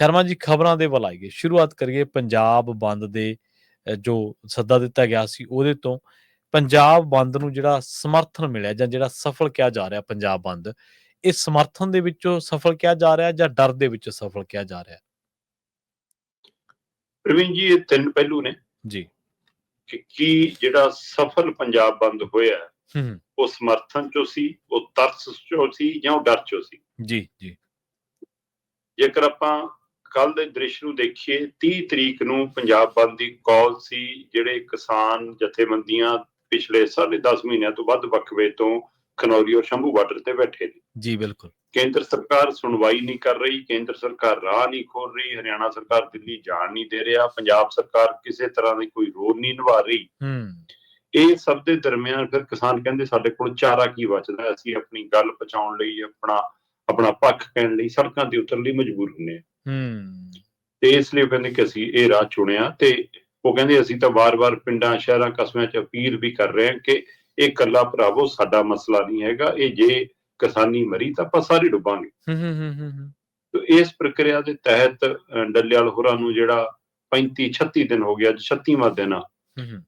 ਸ਼ਰਮਾ ਜੀ ਖਬਰਾਂ ਦੇ ਵੱਲ ਆਈਏ। ਸ਼ੁਰੂਆਤ ਕਰੀਏ ਪੰਜਾਬ ਬੰਦ ਦੇ ਜੋ ਸੱਦਾ ਦਿੱਤਾ ਗਿਆ ਸੀ ਉਹਦੇ ਤੋਂ। ਪੰਜਾਬ ਬੰਦ ਨੂੰ ਜਿਹੜਾ ਸਮਰਥਨ ਮਿਲਿਆ ਜਾਂ ਜਿਹੜਾ ਸਫਲ ਕਿਹਾ ਜਾ ਰਿਹਾ ਪੰਜਾਬ ਬੰਦ ਇਹ ਸਮਰਥਨ ਦੇ ਵਿੱਚੋਂ ਸਫਲ ਕਿਹਾ ਜਾ ਰਿਹਾ ਜਾਂ ਡਰ ਦੇ ਵਿੱਚੋਂ ਸਫਲ ਕਿਹਾ ਜਾ ਰਿਹਾ? ਪ੍ਰਵੀਨ ਜੀ ਇਹ ਤਿੰਨ ਪਹਿਲੂ ਨੇ। ਜੀ। ਕਿ ਕੀ ਜਿਹੜਾ ਸਫਲ ਪੰਜਾਬ ਬੰਦ ਹੋਇਆ ਹੂੰ। ਉਹ ਸਮਰਥਨ ਚੋਂ ਸੀ ਉਹ ਤਰਸ ਚੋਂ ਸੀ ਜਾਂ ਉਹ ਡਰ ਚੋਂ ਸੀ? ਜੀ ਜੀ। ਜੇਕਰ ਆਪਾਂ ਕੱਲ ਦੇ ਦ੍ਰਿਸ਼ ਨੂੰ ਦੇਖੀਏ 30 ਤਰੀਕ ਨੂੰ ਪੰਜਾਬ ਬੰਦ ਦੀ ਕਾਲ ਸੀ ਜਿਹੜੇ ਕਿਸਾਨ ਜਥੇਬੰਦੀਆਂ ਪਿਛਲੇ ਸਾਢੇ 10 ਮਹੀਨਿਆਂ ਤੋਂ ਵੱਧ ਵਕਵੇ ਤੋਂ ਖਨੌਰੀ ਔਰ ਸ਼ੰਭੂ ਬਾਰਡਰ ਤੇ ਬੈਠੇ ਨੇ। ਜੀ ਬਿਲਕੁਲ। ਕੇਂਦਰ ਸਰਕਾਰ ਸੁਣਵਾਈ ਨਹੀਂ ਕਰ ਰਹੀ ਕੇਂਦਰ ਸਰਕਾਰ ਰਾਹ ਨਹੀਂ ਖੋਲ ਰਹੀ ਹਰਿਆਣਾ ਸਰਕਾਰ ਦਿੱਲੀ ਜਾਣ ਨਹੀਂ ਦੇ ਰਿਹਾ ਪੰਜਾਬ ਸਰਕਾਰ ਕਿਸੇ ਤਰ੍ਹਾਂ ਦੀ ਕੋਈ ਰੋਲ ਨਹੀਂ ਨਿਭਾ ਰਹੀ। ਹੂੰ। ਇਹ ਸਭ ਦੇ ਦਰਮਿਆਨ ਫਿਰ ਕਿਸਾਨ ਕਹਿੰਦੇ ਸਾਡੇ ਕੋਲ ਚਾਰਾ ਕੀ ਬਚਦਾ? ਅਸੀਂ ਆਪਣੀ ਗੱਲ ਪਹੁੰਚਾਉਣ ਲਈ ਆਪਣਾ ਆਪਣਾ ਪੱਖ ਕਹਿਣ ਲਈ ਸੜਕਾਂ ਤੇ ਉਤਰਨ ਲਈ ਮਜਬੂਰ ਹੁੰਦੇ ਹਾਂ। ਹੂੰ। ਤੇ ਇਸ ਲਈ ਕਹਿੰਦੇ ਕਿ ਅਸੀਂ ਇਹ ਰਾਹ ਚੁਣਿਆ ਤੇ ਉਹ ਕਹਿੰਦੇ ਅਸੀਂ ਤਾਂ ਵਾਰ-ਵਾਰ ਪਿੰਡਾਂ ਸ਼ਹਿਰਾਂ ਕਸਬਿਆਂ 'ਚ ਅਪੀਲ ਵੀ ਕਰ ਰਹੇ ਹਾਂ ਕਿ ਇਹ ਕੱਲਾ ਭਰਾਵੋ ਸਾਡਾ ਮਸਲਾ ਨਹੀਂ ਹੈਗਾ ਇਹ ਜੇ ਕਿਸਾਨੀ ਮਰੀ ਤਾਂ ਆਪਾਂ ਸਾਰੇ ਡੁੱਬਾਂਗੇ। ਹੂੰ ਹੂੰ ਹੂੰ ਹੂੰ, ਤੇ ਇਸ ਪ੍ਰਕਿਰਿਆ ਦੇ ਤਹਿਤ ਅ, ਡੱਲੇਵਾਲ ਹੋਰਾਂ ਨੂੰ ਜਿਹੜਾ 35 36 ਦਿਨ ਹੋ ਗਿਆ ਅੱਜ 36ਵਾਂ ਦਿਨ ਆ।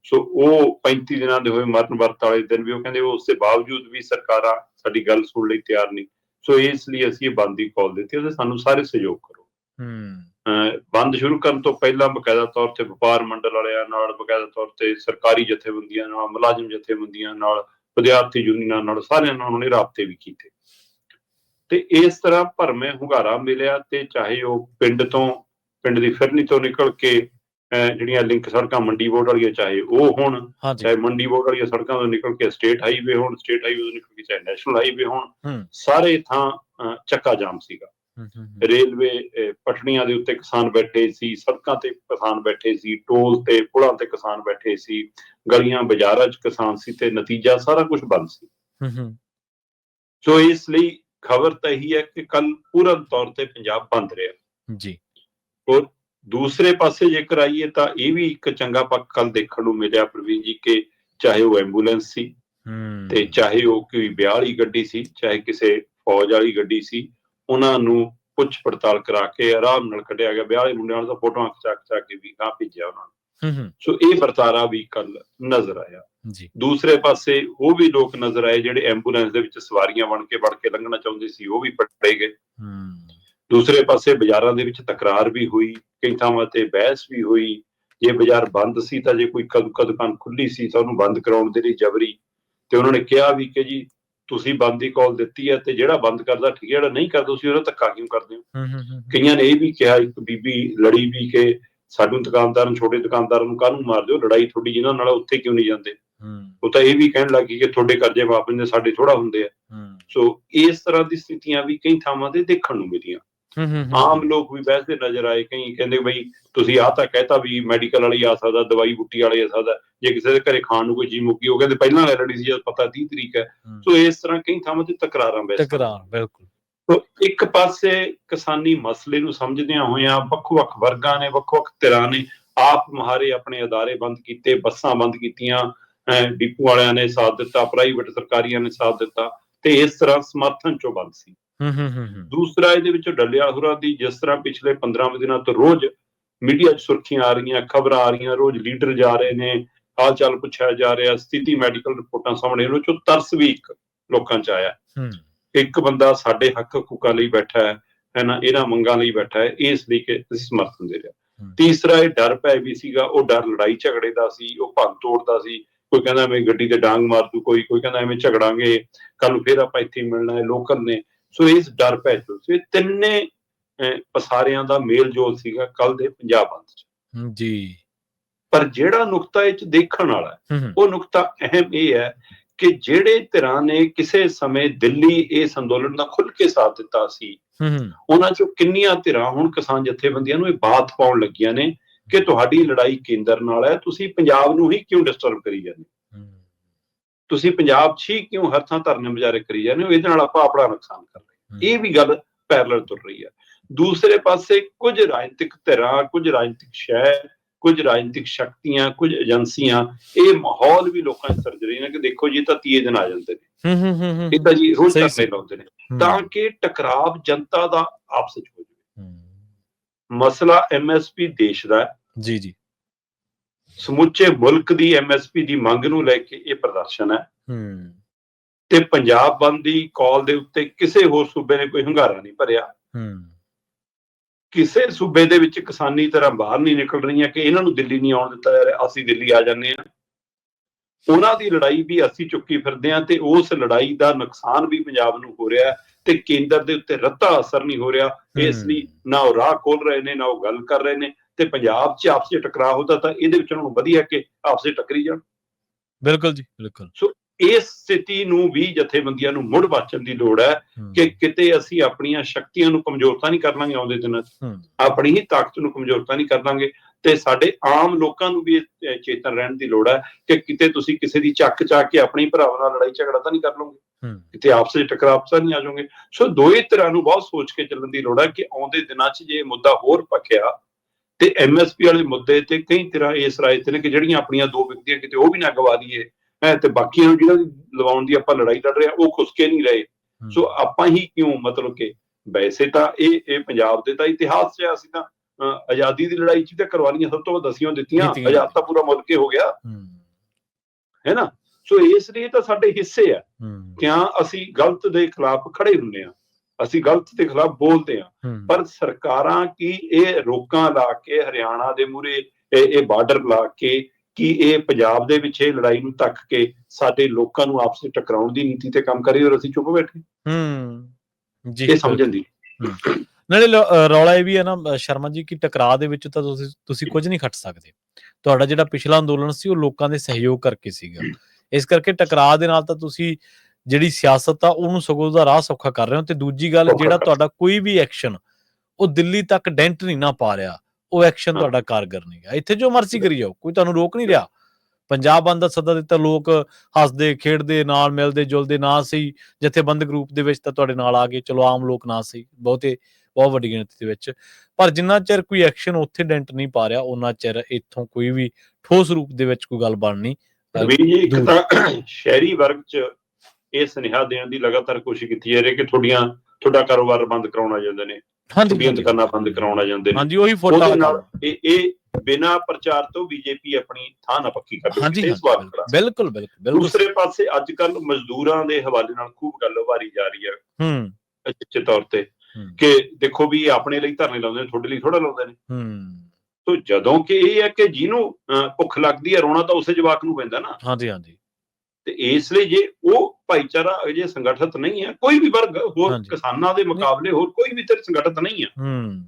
ਸੋ ਉਹ 35 ਦਿਨਾਂ ਦੇ ਹੋਏ ਮਰਨ ਵਰਤ ਵਾਲੇ ਦਿਨ ਵੀ ਉਹ ਕਹਿੰਦੇ ਉਸ ਦੇ ਬਾਵਜੂਦ ਵੀ ਸਰਕਾਰਾਂ ਸਾਡੀ ਗੱਲ ਸੁਣਨ ਲਈ ਤਿਆਰ ਨਹੀਂ। ਸੋ ਇਸ ਲਈ ਅਸੀਂ ਇਹ ਬੰਦ ਕਾਲ ਦਿੱਤੀ ਤੇ ਸਾਨੂੰ ਸਾਰੇ ਸਹਿਯੋਗ ਕਰੋ। ਹੂੰ। ਬੰਦ ਸ਼ੁਰੂ ਕਰਨ ਤੋਂ ਪਹਿਲਾਂ ਬਕਾਇਦਾ ਤੌਰ ਤੇ ਵਪਾਰ ਮੰਡਲ ਵਾਲਿਆਂ ਨਾਲ ਬਕਾਇਦਾ ਤੌਰ ਤੇ ਸਰਕਾਰੀ ਜਥੇਬੰਦੀਆਂ ਨਾਲ ਮੁਲਾਜ਼ਮ ਜਥੇਬੰਦੀਆਂ ਨਾਲ ਵਿਦਿਆਰਥੀ ਯੂਨੀਅਨਾਂ ਨਾਲ ਸਾਰਿਆਂ ਨਾਲ ਉਹਨਾਂ ਰਾਬਤੇ ਵੀ ਕੀਤੇ। ਤੇ ਇਸ ਤਰ੍ਹਾਂ ਭਰਮੇ ਹੁੰਗਾਰਾ ਮਿਲਿਆ ਤੇ ਚਾਹੇ ਉਹ ਪਿੰਡ ਤੋਂ ਪਿੰਡ ਦੀ ਫਿਰਨੀ ਤੋਂ ਨਿਕਲ ਕੇ ਜਿਹੜੀਆਂ ਲਿੰਕ ਸੜਕਾਂ ਮੰਡੀ ਬੋਰਡ ਵਾਲੀਆਂ ਚਾਹੇ ਉਹ ਹੋਣ ਚਾਹੇ ਮੰਡੀ ਬੋਰਡ ਵਾਲੀਆਂ ਸੜਕਾਂ ਤੋਂ ਨਿਕਲ ਕੇ ਸਟੇਟ ਹਾਈਵੇ ਹੋਣ ਸਟੇਟ ਹਾਈਵੇ ਤੋਂ ਨਿਕਲ ਕੇ ਚਾਹੇ ਨੈਸ਼ਨਲ ਹਾਈਵੇ ਹੋਣ ਸਾਰੇ ਥਾਂ ਚੱਕਾ ਜਾਮ ਸੀਗਾ। ਰੇਲਵੇ ਪਟੜੀਆਂ ਦੇ ਉੱਤੇ ਕਿਸਾਨ ਬੈਠੇ ਸੀ ਸੜਕਾਂ ਤੇ ਕਿਸਾਨ ਬੈਠੇ ਸੀ ਟੋਲ ਤੇ ਪੁਲਾਂ ਤੇ ਕਿਸਾਨ ਬੈਠੇ ਸੀ ਗਲੀਆਂ ਬਾਜ਼ਾਰਾਂ 'ਚ ਕਿਸਾਨ ਸੀ ਤੇ ਨਤੀਜਾ ਸਾਰਾ ਕੁਝ ਬੰਦ ਸੀ। ਹੂੰ ਹੂੰ। ਸੋ ਇਸ ਲਈ ਖਬਰ ਤਾਂ ਇਹੀ ਹੈ ਕਿ ਕੱਲ ਪੂਰਨ ਤੌਰ ਤੇ ਪੰਜਾਬ ਬੰਦ ਰਿਹਾ। ਜੀ। ਔਰ ਦੂਸਰੇ ਪਾਸੇ ਜੇਕਰ ਆਈਏ ਤਾਂ ਇਹ ਵੀ ਇੱਕ ਚੰਗਾ ਪੱਖ ਕੱਲ ਦੇਖਣ ਨੂੰ ਮਿਲਿਆ ਪ੍ਰਵੀਨ ਜੀ ਕਿ ਚਾਹੇ ਉਹ ਐਂਬੂਲੈਂਸ ਸੀ ਤੇ ਚਾਹੇ ਉਹ ਕੋਈ ਵਿਆਹ ਵਾਲੀ ਗੱਡੀ ਸੀ ਚਾਹੇ ਕਿਸੇ ਫੌਜ ਵਾਲੀ ਗੱਡੀ ਸੀ ਉਹਨਾਂ ਨੂੰ ਪੁੱਛ ਪੜਤਾਲ ਕਰਾ ਕੇ ਆਰਾਮ ਨਾਲ ਕੱਢਿਆ ਗਿਆ। ਵਿਆਹ ਵਾਲੇ ਮੁੰਡਿਆਂ ਨਾਲ ਤਾਂ ਫੋਟੋਆਂ ਖਿਚਾ ਖਿਚਾ ਕੇ ਵੀ ਗਾਂ ਭੇਜਿਆ ਉਹਨਾਂ ਨੂੰ। ਹੂੰ ਹੂੰ। ਸੋ ਇਹ ਵਰਤਾਰਾ ਵੀ ਕੱਲ ਨਜ਼ਰ ਆਇਆ। ਜੀ। ਦੂਸਰੇ ਪਾਸੇ ਉਹ ਵੀ ਲੋਕ ਨਜ਼ਰ ਆਏ ਜਿਹੜੇ ਐਂਬੂਲੈਂਸ ਦੇ ਵਿੱਚ ਸਵਾਰੀਆਂ ਬਣ ਕੇ ਵੜ ਕੇ ਲੰਘਣਾ ਚਾਹੁੰਦੇ ਸੀ ਉਹ ਵੀ ਪਕੜੇ ਗਏ। ਹੂੰ। ਦੂਸਰੇ ਪਾਸੇ ਬਾਜ਼ਾਰਾਂ ਦੇ ਵਿੱਚ ਤਕਰਾਰ ਵੀ ਹੋਈ ਕਈ ਥਾਵਾਂ ਤੇ ਬਹਿਸ ਵੀ ਹੋਈ। ਜੇ ਬਾਜ਼ਾਰ ਬੰਦ ਸੀ ਤਾਂ ਜੇ ਕੋਈ ਕਦ ਕਦ ਦੁਕਾਨ ਖੁੱਲੀ ਸੀ ਤਾਂ ਉਹਨੂੰ ਬੰਦ ਕਰਾਉਣ ਦੇ ਲਈ ਜਬਰੀ। ਤੇ ਉਹਨਾਂ ਨੇ ਕਿਹਾ ਵੀ ਕਿ ਜੀ ਤੁਸੀਂ ਬੰਦ ਦੀ ਕਾਲ ਦਿੱਤੀ ਹੈ ਤੇ ਜਿਹੜਾ ਬੰਦ ਕਰਦਾ ਠੀਕ ਹੈ ਜਿਹੜਾ ਨਹੀਂ ਕਰਦਾ ਤੁਸੀਂ ਉਹਦਾ ਧੱਕਾ ਕਿਉਂ ਕਰਦੇ ਹੋ? ਕਈਆਂ ਨੇ ਇਹ ਵੀ ਕਿਹਾ ਇੱਕ ਬੀਬੀ ਲੜੀ ਵੀ ਕਿ ਸਾਨੂੰ ਦੁਕਾਨਦਾਰਾਂ ਨੂੰ ਛੋਟੇ ਦੁਕਾਨਦਾਰਾਂ ਨੂੰ ਕਾਹਨੂੰ ਮਾਰਦੇ ਹੋ ਲੜਾਈ ਤੁਹਾਡੀ ਜਿਨ੍ਹਾਂ ਨਾਲ ਉੱਥੇ ਕਿਉਂ ਨਹੀਂ ਜਾਂਦੇ? ਉਹ ਤਾਂ ਇਹ ਵੀ ਕਹਿਣ ਲੱਗੀ ਕਿ ਤੁਹਾਡੇ ਕਰਜ਼ੇ ਮਾਫ ਹੁੰਦੇ ਸਾਡੇ ਥੋੜਾ ਹੁੰਦੇ ਆ। ਸੋ ਇਸ ਤਰ੍ਹਾਂ ਦੀ ਸਥਿਤੀਆਂ ਵੀ ਕਈ ਥਾਵਾਂ ਤੇ ਦੇਖਣ ਨੂੰ ਮਿਲੀਆਂ। ਆਮ ਲੋਕ ਵੀ ਬਹਿਸਦੇ ਨਜ਼ਰ ਆਏ ਕਈ ਕਹਿੰਦੇ ਬਈ ਤੁਸੀਂ ਆਹ ਤਾਂ ਕਹਿਤਾ ਵੀ ਮੈਡੀਕਲ ਵਾਲੀ ਆ ਸਕਦਾ ਦਵਾਈ ਬੁੱਟੀ ਵਾਲੀ ਆ ਸਕਦਾ ਜੇ ਕਿਸੇ ਦੇ ਘਰੇ ਖਾਣ ਨੂੰ ਕੋਈ ਚੀਜ਼ ਮੁੱਕੀ ਉਹ ਕਹਿੰਦੇ ਪਹਿਲਾਂ ਲੈ ਲੈਣੀ ਸੀ ਜਦ ਪਤਾ 30 ਤਰੀਕ ਹੈ। ਸੋ ਇਸ ਤਰ੍ਹਾਂ ਕਈ ਥਾਵਾਂ ਤੇ ਤਕਰਾਰਾਂ ਬਹਿਸ। ਟਕਰਾਰ ਬਿਲਕੁਲ। ਸੋ ਇੱਕ ਪਾਸੇ ਕਿਸਾਨੀ ਮਸਲੇ ਨੂੰ ਸਮਝਦਿਆਂ ਹੋਇਆਂ ਵੱਖ-ਵੱਖ ਵਰਗਾਂ ਨੇ ਵੱਖ-ਵੱਖ ਧਿਰਾਂ ਨੇ ਆਪ ਮਹਾਰੇ ਆਪਣੇ ਅਦਾਰੇ ਬੰਦ ਕੀਤੇ ਬੱਸਾਂ ਬੰਦ ਕੀਤੀਆਂ ਡਿਪੂ ਵਾਲਿਆਂ ਨੇ ਸਾਥ ਦਿੱਤਾ ਪ੍ਰਾਈਵੇਟ ਸਰਕਾਰੀਆਂ ਨੇ ਸਾਥ ਦਿੱਤਾ ਤੇ ਇਸ ਤਰ੍ਹਾਂ ਸਮਰਥਨ ਚੋਂ ਬੰਦ ਸੀ। ਹੂੰ ਹੂੰ ਦੂਸਰਾ ਇਹਦੇ ਵਿੱਚ ਡੱਲਿਆ ਹੁਰਾਂ ਦੀ ਜਿਸ ਤਰ੍ਹਾਂ ਪਿਛਲੇ 15 ਦਿਨਾਂ ਤੋਂ ਰੋਜ਼ ਮੀਡੀਆ 'ਚ ਸੁਰਖੀਆਂ ਆ ਰਹੀਆਂ ਖਬਰਾਂ ਆ ਰਹੀਆਂ ਰੋਜ਼ ਲੀਡਰ ਜਾ ਰਹੇ ਨੇ ਹਾਲ ਚਾਲ ਪੁੱਛਿਆ ਜਾ ਰਿਹਾ ਸਥਿਤੀ ਮੈਡੀਕਲ ਰਿਪੋਰਟਾਂ ਸਾਹਮਣੇ ਉਹ ਚੋਂ ਤਰਸ ਵੀ ਇੱਕ ਲੋਕਾਂ 'ਚ ਆਇਆ। ਇੱਕ ਬੰਦਾ ਸਾਡੇ ਹੱਕ ਹਕੂਕਾਂ ਲਈ ਬੈਠਾ ਹੈ ਹੈ ਨਾ ਇਹਨਾਂ ਮੰਗਾਂ ਲਈ ਬੈਠਾ ਹੈ ਇਸ ਲਈ ਕਿ ਅਸੀਂ ਸਮਰਥਨ ਦੇ ਰਿਹਾ। ਤੀਸਰਾ ਇਹ ਡਰ ਪੈ ਵੀ ਸੀਗਾ ਉਹ ਡਰ ਲੜਾਈ ਝਗੜੇ ਦਾ ਸੀ ਉਹ ਭੰਨ ਤੋੜ ਦਾ ਸੀ ਕੋਈ ਕਹਿੰਦਾ ਮੈਂ ਗੱਡੀ ਤੇ ਡਾਂਗ ਮਾਰ ਦੂ ਕੋਈ ਕੋਈ ਕਹਿੰਦਾ ਐਵੇਂ ਝਗੜਾਂਗੇ ਕੱਲ ਨੂੰ ਫੇਰ ਆਪਾਂ ਇੱਥੇ ਮਿਲਣਾ ਹੈ ਲੋਕਲ ਨੇ ਸੋ ਇਸ ਡਰ ਪੈ ਚੋ ਸੋ। ਤਿੰਨੇ ਪਸਾਰਿਆਂ ਦਾ ਮੇਲ ਜੋਲ ਸੀਗਾ ਕੱਲ ਦੇ ਪੰਜਾਬ ਚ। ਹੂੰ, ਜੀ। ਪਰ ਜਿਹੜਾ ਨੁਕਤਾ ਇਹ ਚ ਦੇਖਣ ਵਾਲਾ ਉਹ ਨੁਕਤਾ ਅਹਿਮ ਇਹ ਹੈ ਕਿ ਜਿਹੜੇ ਧਿਰਾਂ ਨੇ ਕਿਸੇ ਸਮੇਂ ਦਿੱਲੀ ਇਸ ਅੰਦੋਲਨ ਦਾ ਖੁੱਲ ਕੇ ਸਾਥ ਦਿੱਤਾ ਸੀ ਉਹਨਾਂ ਚੋਂ ਕਿੰਨੀਆਂ ਧਿਰਾਂ ਹੁਣ ਕਿਸਾਨ ਜਥੇਬੰਦੀਆਂ ਨੂੰ ਇਹ ਬਾਤ ਪਾਉਣ ਲੱਗੀਆਂ ਨੇ ਕਿ ਤੁਹਾਡੀ ਲੜਾਈ ਕੇਂਦਰ ਨਾਲ ਹੈ ਤੁਸੀਂ ਪੰਜਾਬ ਨੂੰ ਹੀ ਕਿਉਂ ਡਿਸਟਰਬ ਕਰੀ ਜਾਂਦੇ ਤੁਸੀਂ ਪੰਜਾਬ 'ਚ ਹੀ ਕਿਉਂ ਹਰ ਥਾਂ ਧਰਨੇ ਮੁਜ਼ਾਹਰੇ ਕਰੀ ਜਾਂਦੇ ਹੋ? ਇਹਦੇ ਨਾਲ ਆਪਾਂ ਆਪਣਾ ਨੁਕਸਾਨ ਕਰ ਰਹੇ ਹਾਂ। ਇਹ ਵੀ ਗੱਲ ਪੈਰਲਲ ਤੁਰ ਰਹੀ ਹੈ। ਦੂਸਰੇ ਪਾਸੇ ਕੁਝ ਰਾਜਨੀਤਿਕ ਧਿਰਾਂ ਕੁਝ ਰਾਜਨੀਤਿਕ ਸ਼ਹਿਰ ਕੁਝ ਰਾਜਨੀਤਿਕ ਸ਼ਕਤੀਆਂ ਕੁਝ ਏਜੰਸੀਆਂ ਇਹ ਮਾਹੌਲ ਵੀ ਲੋਕਾਂ 'ਚ ਸਰਜ ਰਹੀਆਂ ਨੇ ਕਿ ਦੇਖੋ ਜੀ ਤਾਂ ਤੀਏ ਦਿਨ ਆ ਜਾਂਦੇ ਨੇ। ਹੂੰ ਹੂੰ ਹੂੰ ਇਹ ਤਾਂ ਜੀ ਰੋਜ਼ ਸੀ। ਲਾਉਂਦੇ ਨੇ। ਤਾਂ ਕਿ ਟਕਰਾਵ ਜਨਤਾ ਦਾ ਆਪਸ ਵਿੱਚ ਹੋ ਜਾਵੇ। ਮਸਲਾ ਐਮਐਸਪੀ ਦੇਸ਼ ਦਾ। ਜੀ ਜੀ। ਸਮੁੱਚੇ ਮੁਲਕ ਦੀ ਐਮਐਸਪੀ ਦੀ ਮੰਗ ਨੂੰ ਲੈ ਕੇ ਇਹ ਪ੍ਰਦਰਸ਼ਨ ਹੈ। ਹੂੰ। ਤੇ ਪੰਜਾਬ ਬੰਦ ਦੀ ਕਾਲ ਦੇ ਉੱਤੇ ਕਿਸੇ ਹੋਰ ਸੂਬੇ ਨੇ ਕੋਈ ਹੰਗਾਰਾ ਨਹੀਂ ਭਰਿਆ। ਹੂੰ। ਕਿਸੇ ਸੂਬੇ ਦੇ ਵਿੱਚ ਕਿਸਾਨੀ ਤਰ੍ਹਾਂ ਬਾਹਰ ਨਹੀਂ ਨਿਕਲ ਰਹੀਆਂ ਕਿ ਇਹਨਾਂ ਨੂੰ ਦਿੱਲੀ ਨਹੀਂ ਆਉਣ ਦਿੱਤਾ ਜਾ ਰਿਹਾ ਅਸੀਂ ਦਿੱਲੀ ਆ ਜਾਂਦੇ ਹਾਂ। ਉਹਨਾਂ ਦੀ ਲੜਾਈ ਵੀ ਅਸੀਂ ਚੁੱਕੀ ਫਿਰਦੇ ਹਾਂ ਤੇ ਉਸ ਲੜਾਈ ਦਾ ਨੁਕਸਾਨ ਵੀ ਪੰਜਾਬ ਨੂੰ ਹੋ ਰਿਹਾ ਤੇ ਕੇਂਦਰ ਦੇ ਉੱਤੇ ਰੱਤਾ ਅਸਰ ਨਹੀਂ ਹੋ ਰਿਹਾ। ਇਸ ਲਈ ਨਾ ਉਹ ਰਾਹ ਖੋਲ ਰਹੇ ਨੇ ਨਾ ਉਹ ਗੱਲ ਕਰ ਰਹੇ ਨੇ। ਤੇ ਪੰਜਾਬ 'ਚ ਆਪਸੇ ਟਕਰਾਅ ਹੁੰਦਾ ਤਾਂ ਇਹਦੇ ਵਿੱਚ ਉਹਨਾਂ ਨੂੰ ਵਧੀਆ ਕਿ ਆਪਸੇ ਟੱਕਰੀ ਜਾਣ। ਬਿਲਕੁਲ ਜੀ ਬਿਲਕੁਲ। ਇਸ ਸਥਿਤੀ ਨੂੰ ਵੀ ਜਥੇਬੰਦੀਆਂ ਨੂੰ ਮੁੜ ਵਾਚਣ ਦੀ ਲੋੜ ਹੈ ਕਿ ਕਿਤੇ ਅਸੀਂ ਆਪਣੀਆਂ ਸ਼ਕਤੀਆਂ ਨੂੰ ਕਮਜ਼ੋਰ ਤਾਂ ਨਹੀਂ ਕਰ ਲਾਂਗੇ ਆਉਂਦੇ ਦਿਨਾਂ 'ਚ। ਆਪਣੀ ਹੀ ਤਾਕਤ ਨੂੰ ਕਮਜ਼ੋਰ ਤਾਂ ਨਹੀਂ ਕਰ ਲਾਂਗੇ ਤੇ ਸਾਡੇ ਆਮ ਲੋਕਾਂ ਨੂੰ ਵੀ ਚੇਤਨ ਰਹਿਣ ਦੀ ਲੋੜ ਹੈ ਕਿ ਕਿਤੇ ਤੁਸੀਂ ਕਿਸੇ ਦੀ ਚੱਕ ਚਾ ਕੇ ਆਪਣੀ ਭਰਾਵਾਂ ਨਾਲ ਲੜਾਈ ਝਗੜਾ ਤਾਂ ਨਹੀਂ ਕਰ ਲਓਗੇ। ਹੂੰ। ਕਿਤੇ ਆਪਸ ਵਿੱਚ ਟਕਰਾਅ ਤਾਂ ਨਹੀਂ ਆ ਜਾਓਗੇ। ਸੋ ਦੋਏ ਤਰ੍ਹਾਂ ਨੂੰ ਬਹੁਤ ਸੋਚ ਕੇ ਚੱਲਣ ਦੀ ਲੋੜ ਹੈ ਕਿ ਆਉਂਦੇ ਦਿਨਾਂ 'ਚ ਜੇ ਇਹ ਮੁੱਦਾ ਹੋਰ ਪੱਕਿਆ ਤੇ ਐਮਐਸਪੀ ਵਾਲੇ ਮੁੱਦੇ ਤੇ ਕਈ ਤਰ੍ਹਾਂ ਇਸ ਰਾਏ ਤੇ ਨੇ ਕਿ ਜਿਹੜੀਆਂ ਆਪਣੀਆਂ ਦੋ ਵਿਕਦੀਆਂ ਕਿਤੇ ਉਹ ਵੀ ਨਾ ਗਵਾ ਦਈਏ ਹੈਂ ਤੇ ਬਾਕੀਆਂ ਨੂੰ ਜਿਹੜਾ ਲਵਾਉਣ ਦੀ ਆਪਾਂ ਲੜਾਈ ਲੜ ਰਹੇ ਆ ਉਹ ਖੁਸਕੇ ਨਹੀਂ ਰਹੇ। ਸੋ ਆਪਾਂ ਹੀ ਕਿਉਂ ਮਤਲਬ ਕਿ ਵੈਸੇ ਤਾਂ ਇਹ ਇਹ ਪੰਜਾਬ ਦੇ ਤਾਂ ਇਤਿਹਾਸ 'ਚ ਆ, ਅਸੀਂ ਤਾਂ ਆਜ਼ਾਦੀ ਦੀ ਲੜਾਈ 'ਚ ਤਾਂ ਕਰਵਾਲੀਆਂ ਸਭ ਤੋਂ ਵੱਧ ਅਸੀਂ ਦਿੱਤੀਆਂ। ਆਜ਼ਾਦ ਤਾਂ ਪੂਰਾ ਮੁਲਕ ਹੀ ਹੋ ਗਿਆ। ਹੂੰ। ਨਾ? ਸੋ ਇਸ ਲਈ ਤਾਂ ਸਾਡੇ ਹਿੱਸੇ ਆ। ਕਿਆ ਅਸੀਂ ਗਲਤ ਦੇ ਖਿਲਾਫ ਖੜੇ ਹੁੰਨੇ ਆ ਅਸੀਂ ਗਲਤ ਦੇ ਖਿਲਾਫ ਬੋਲਦੇ ਆ ਹੂੰ, ਪਰ ਸਰਕਾਰਾਂ ਕੀ ਇਹ ਰੋਕਾਂ ਲਾ ਕੇ ਹਰਿਆਣਾ ਦੇ ਮੂਰੇ ਇਹ ਇਹ ਬਾਰਡਰ ਲਾ ਕੇ ਕੀ ਇਹ ਪੰਜਾਬ ਦੇ ਵਿੱਚ ਇਹ ਲੜਾਈ ਨੂੰ ਧੱਕ ਕੇ ਸਾਡੇ ਲੋਕਾਂ ਨੂੰ ਆਪਸ ਟਕਰਾਉਣ ਦੀ ਨੀਤੀ ਤੇ ਕੰਮ ਕਰੇ ਔਰ ਅਸੀਂ ਚੁੱਪ ਬੈਠੇ? ਹੂੰ। ਜੀ ਇਹ ਸਮਝਣ ਦੀ। ਨਾਲੇ ਰੌਲਾ ਇਹ ਵੀ ਹੈ ਨਾ ਸ਼ਰਮਾ ਜੀ ਕਿ ਟਕਰਾਅ ਦੇ ਵਿੱਚ ਤਾਂ ਤੁਸੀਂ ਤੁਸੀਂ ਕੁਝ ਨਹੀਂ ਖੱਟ ਸਕਦੇ। ਤੁਹਾਡਾ ਜਿਹੜਾ ਪਿਛਲਾ ਅੰਦੋਲਨ ਸੀ ਉਹ ਲੋਕਾਂ ਦੇ ਸਹਿਯੋਗ ਕਰਕੇ ਸੀਗਾ। ਇਸ ਕਰਕੇ ਟਕਰਾਅ ਦੇ ਨਾਲ ਤਾਂ ਤੁਸੀਂ ਜਿਹੜੀ ਸਿਆਸਤ ਆ ਉਹਨੂੰ ਸਗੋਂ ਦਾ ਰਾਹ ਸੌਖਾ ਕਰ ਰਹੇ ਹੋ। ਤੇ ਦੂਜੀ ਗੱਲ ਜਿਹੜਾ ਤੁਹਾਡਾ ਕੋਈ ਵੀ ਐਕਸ਼ਨ ਉਹ ਦਿੱਲੀ ਤੱਕ ਡੈਂਟ ਨਹੀਂ ਨਾ ਪਾ ਰਿਹਾ। ਉਹ ਐਕਸ਼ਨ। ਤੁਹਾਡਾ ਕਾਰਗਰ ਨਹੀਂ ਹੈ ਇੱਥੇ ਜੋ ਮਰਜ਼ੀ ਕਰੀ ਜਾਓ ਕੋਈ ਤੁਹਾਨੂੰ ਰੋਕ ਨਹੀਂ ਰਿਹਾ। ਪੰਜਾਬ ਬੰਦ ਦਾ ਸੱਦਾ ਦਿੱਤਾ ਲੋਕ ਹੱਸਦੇ ਖੇਡਦੇ ਨਾਲ ਮਿਲਦੇ ਜੁਲਦੇ ਨਾ ਸਹੀ। ਜਥੇਬੰਦ ਗਰੁੱਪ ਦੇ ਵਿੱਚ ਤਾਂ ਤੁਹਾਡੇ ਨਾਲ ਆ ਗਏ। ਚਲੋ ਆਮ ਲੋਕ ਨਾ ਸਹੀ। ਬਹੁਤੇ ਬਹੁਤ ਵੱਡੀ ਗਿਣਤੀ ਦੇ ਵਿੱਚ। ਪਰ ਜਿੰਨਾ ਚਿਰ ਕੋਈ ਐਕਸ਼ਨ ਉੱਥੇ ਡੈਂਟ ਨਹੀਂ ਪਾ ਰਿਹਾ ਉਹਨਾਂ ਚਿਰ ਇੱਥੋਂ ਕੋਈ ਵੀ ਠੋਸ ਰੂਪ ਦੇ ਵਿੱਚ ਕੋਈ ਗੱਲ ਬਣਨੀ ਅ, ਵੀ ਜੀ ਇੱਕ। ਤਾਂ ਸ਼ਹਿਰੀ ਵਰਗ 'ਚ ਇਹ ਸੁਨੇਹਾ ਦੇਣ ਦੀ ਲਗਾਤਾਰ ਕੋਸ਼ਿਸ਼ ਕੀਤੀ ਜਾ ਰਹੀ ਹੈ ਕਿ ਤੁਹਾਡੀਆਂ ਤੁਹਾਡਾ ਕਾਰੋਬਾਰ ਬੰਦ ਕਰਾਉਣਾ ਜਾਂਦੇ ਨੇ। ਹਾਂਜੀ। ਦੁਕਾਨਾਂ ਬੰਦ ਕਰਾਉਣਾ ਜਾਂਦੇ ਨੇ। ਹਾਂਜੀ ਉਹੀ ਫੋਟੋ ਨਾਲ ਇਹ ਇਹ ਬਿਨਾ ਪ੍ਰਚਾਰ ਤੋਂ ਬੀਜੇਪੀ ਆਪਣੀ ਥਾਂ ਨਾ ਪੱਕੀ ਕਰ ਇਹ ਹਾਂਜੀ, ਸਵਾਲ ਬਿਲਕੁਲ ਖੜਾ ਬਿਲਕੁਲ। ਦੂਸਰੇ ਪਾਸੇ ਅੱਜ ਕੱਲ ਮਜ਼ਦੂਰਾਂ ਦੇ ਹਵਾਲੇ ਨਾਲ ਖੂਬ ਗੱਲ ਜਾ ਰਹੀ ਹੈ। ਹੂੰ। ਅੱਛੇ ਤੌਰ ਤੇ ਹੂੰ, ਕਿ ਦੇਖੋ ਵੀ ਆਪਣੇ ਲਈ ਧਰਨੇ ਲਾਉਂਦੇ ਨੇ ਤੁਹਾਡੇ ਲਈ ਥੋੜਾ ਲਾਉਂਦੇ ਨੇ। ਹੂੰ। ਤੋ ਜਦੋਂ ਕਿ ਇਹ ਹੈ ਕਿ ਜਿਹਨੂੰ ਭੁੱਖ ਲੱਗਦੀ ਹੈ ਰੋਣਾ ਤਾਂ ਉਸੇ ਜਵਾਕ ਨੂੰ ਪੈਂਦਾ ਨਾ। ਹਾਂਜੀ ਹਾਂਜੀ। ਤੇ ਇਸ ਲਈ ਜੇ ਉਹ ਭਾਈਚਾਰਾ ਅਜੇ ਸੰਗਠਿਤ ਨਹੀਂ ਹੈ ਕੋਈ ਵੀ ਵਰਗ ਹੋਰ। ਕਿਸਾਨਾਂ ਦੇ ਮੁਕਾਬਲੇ ਹੋਰ ਕੋਈ ਵੀ ਤੇ ਸੰਗਠਿਤ ਨਹੀਂ ਹੈ। ਹੂੰ।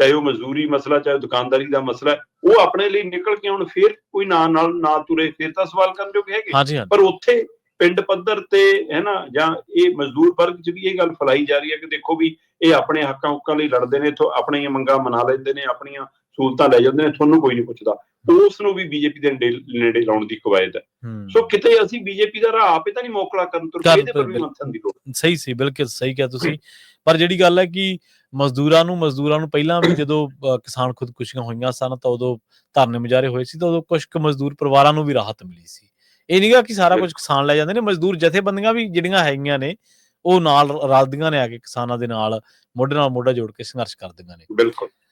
ਚਾਹੇ ਉਹ ਮਜ਼ਦੂਰੀ ਮਸਲਾ ਚਾਹੇ ਦੁਕਾਨਦਾਰੀ ਦਾ ਮਸਲਾ ਉਹ ਆਪਣੇ ਲਈ ਨਿਕਲ ਕੇ ਹੁਣ ਫੇਰ ਕੋਈ ਨਾ ਨਾਲ ਨਾ ਤੁਰੇ ਫੇਰ ਤਾਂ ਸਵਾਲ ਕਰਨ ਜੋਗੇ ਹੈਗੇ। ਪਰ ਉੱਥੇ ਪਿੰਡ ਪੱਧਰ ਤੇ ਹੈ ਨਾ ਜਾਂ ਇਹ ਮਜ਼ਦੂਰ ਵਰਗ 'ਚ ਵੀ ਇਹ ਗੱਲ ਫੈਲਾਈ ਜਾ ਰਹੀ ਹੈ ਕਿ ਦੇਖੋ ਵੀ ਇਹ ਆਪਣੇ ਹੱਕਾਂ ਹੁੱਕਾਂ ਲਈ ਲੜਦੇ ਨੇ ਤੋਂ ਆਪਣੀਆਂ ਮੰਗਾਂ ਮਨਾ ਲੈਂਦੇ ਨੇ ਆਪਣੀਆਂ ਸਹੂਲਤਾਂ ਲੈ ਜਾਂਦੇ ਨੇ ਤੁਹਾਨੂੰ ਕੋਈ ਨਹੀਂ ਪੁੱਛਦਾ। ਉਸ ਨੂੰ ਵੀ ਬੀਜੇਪੀ ਦੇ ਨੇੜੇ ਲਾਉਣ ਦੀ ਕਵਾਇਦ ਹੈ। ਸੋ ਕਿਤੇ ਅਸੀਂ ਬੀਜੇਪੀ ਦਾ ਰਾਹ ਆਪੇ ਤਾਂ ਨਹੀਂ ਮੋਕਲਾ ਕਰਨ ਤੁਰ ਪਏ ਇਹਦੇ ਪਰ ਵੀ। ਮੰਥਨ ਦੀ ਲੋੜ ਸਹੀ ਸੀ ਬਿਲਕੁਲ ਸਹੀ ਕਿਹਾ ਤੁਸੀਂ। ਪਰ ਜਿਹੜੀ ਗੱਲ ਹੈ ਕਿ ਮਜ਼ਦੂਰਾਂ ਨੂੰ ਮਜ਼ਦੂਰਾਂ ਨੂੰ ਪਹਿਲਾਂ ਵੀ ਜਦੋਂ ਕਿਸਾਨ ਖੁਦਕੁਸ਼ੀਆਂ ਹੋਈਆਂ ਸਨ ਤਾਂ ਉਦੋਂ ਧਰਨੇ ਮੁਜ਼ਾਹਰੇ ਹੋਏ ਸੀ ਤਾਂ ਉਦੋਂ ਕੁਝ ਕੁ ਮਜ਼ਦੂਰ ਪਰਿਵਾਰਾਂ ਨੂੰ ਵੀ ਰਾਹਤ ਮਿਲੀ ਸੀ। ਇਹ ਨਹੀਂਗਾ ਕਿ ਸਾਰਾ ਕੁਝ ਕਿਸਾਨ ਲੈ ਜਾਂਦੇ ਨੇ ਮਜ਼ਦੂਰ ਜਥੇਬੰਦੀਆਂ ਵੀ ਜਿਹੜੀਆਂ ਹੈਗੀਆਂ ਨੇ ਉਹ ਨਾਲ ਰਲਦੀਆਂ ਨੇ ਆ ਕੇ ਕਿਸਾਨਾਂ ਦੇ ਨਾਲ ਮੋਢੇ ਨਾਲ ਮੋਢਾ ਜੋੜ ਕੇ ਸੰਘਰਸ਼ ਕਰਦੀਆਂ ਨੇ। ਬਿਲਕੁਲ।